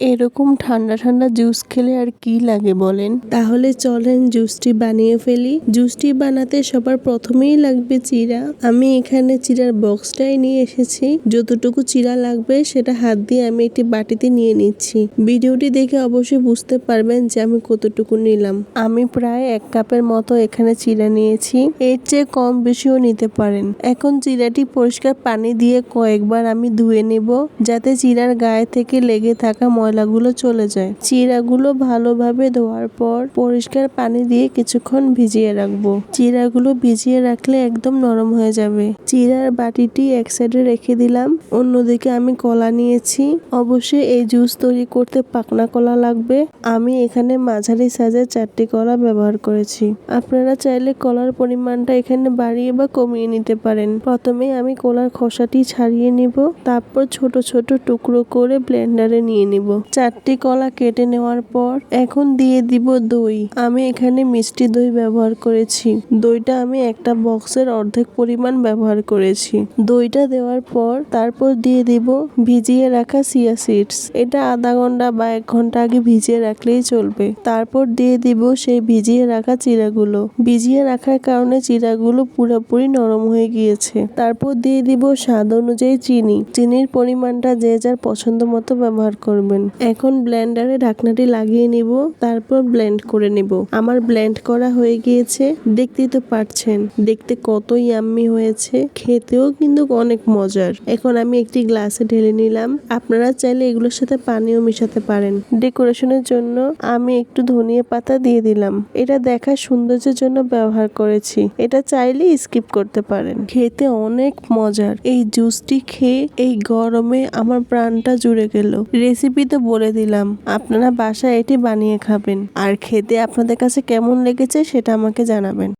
এরকম ঠান্ডা ঠান্ডা জুস খেলে আর কি লাগে বলেন? তাহলে চলেন জুসটি বানিয়ে ফেলি। জুসটি বানাতে সবার প্রথমেই লাগবে চিরা। আমি এখানে চিরার বক্সটাই নিয়ে এসেছি। যতটুকু চিরা লাগবে সেটা হাত দিয়ে আমি একটি বাটিতে নিয়ে নিচ্ছি। ভিডিওটি দেখে অবশ্যই বুঝতে পারবেন যে আমি কতটুকু নিলাম। আমি প্রায় এক কাপের মতো এখানে চিরা নিয়েছি। এর চেয়ে কম বেশিও নিতে পারেন। এখন চিরাটি পরিষ্কার পানি দিয়ে কয়েকবার আমি ধুয়ে নেব যাতে চিরার গায়ে থেকে লেগে থাকা ময়লাগুলো চলে যায়। চিরাগুলো ভালোভাবে ধোয়ার পর পরিষ্কার পানি দিয়ে কিছুক্ষণ ভিজিয়ে রাখব। চিরাগুলো ভিজিয়ে রাখলে একদম নরম হয়ে যাবে। চিরার বাটিটি এক সাইডে রেখে দিলাম। অন্যদিকে আমি কলা নিয়েছি। অবশ্যই এই জুস তৈরি করতে পাকনা কলা লাগবে। আমি এখানে মাঝারি সাইজের চারটি কলা ব্যবহার করেছি। আপনারা চাইলে কলার পরিমাণটা এখানে বাড়িয়ে বা কমিয়ে নিতে পারেন। প্রথমে আমি কলার খোসাটি ছাড়িয়ে নিব। তারপর ছোট ছোট টুকরো করে ব্লেন্ডারে নিয়ে নিব। চারটি কলা কেটে নেওয়ার পর এখন দিয়ে দিব দই। আমি এখানে মিষ্টি দই ব্যবহার করেছি। দইটা আমি একটা বক্সের অর্ধেক পরিমাণ ব্যবহার করেছি। দইটা দেওয়ার পর তারপর দিয়ে দিব ভিজিয়ে রাখা সিয়া সিডস। এটা আধা ঘণ্টা বা এক ঘণ্টা আগে ভিজিয়ে রাখলেই চলবে। তারপর দিয়ে দিব সেই ভিজিয়ে রাখা চিরাগুলো। ভিজিয়ে রাখার কারণে চিরাগুলো পুরোপুরি নরম হয়ে গিয়েছে। তারপর দিয়ে দিব স্বাদ অনুযায়ী চিনি। চিনির পরিমাণটা যে যার পছন্দ মতো ব্যবহার করবেন। এখন ব্লেন্ডারে ঢাকনাটি লাগিয়ে নিব, তারপর ব্লেন্ড করে নিব। আমার ব্লেন্ড করা হয়ে গিয়েছে, দেখতেই তো পারছেন, দেখতে কত ইয়াম্মি হয়েছে, খেতেও কিন্তু অনেক মজার। এখন আমি একটি গ্লাসে ঢেলে নিলাম, আপনারা চাইলে এগুলোর সাথে পানিও মিশাতে পারেন। ডেকোরেশনের জন্য আমি একটু ধনিয়া পাতা দিয়ে দিলাম। এটা দেখার সৌন্দর্যের জন্য ব্যবহার করেছি, এটা চাইলে স্কিপ করতে পারেন। খেতে অনেক মজার, এই জুসটি খেয়ে এই গরমে আমার প্রাণটা জুড়ে গেল। রেসিপি তো বলে দিলাম, আপনারা বাসায় এটি বানিয়ে খাবেন। আর খেতে আপনাদের কাছে কেমন লেগেছে সেটা আমাকে জানাবেন।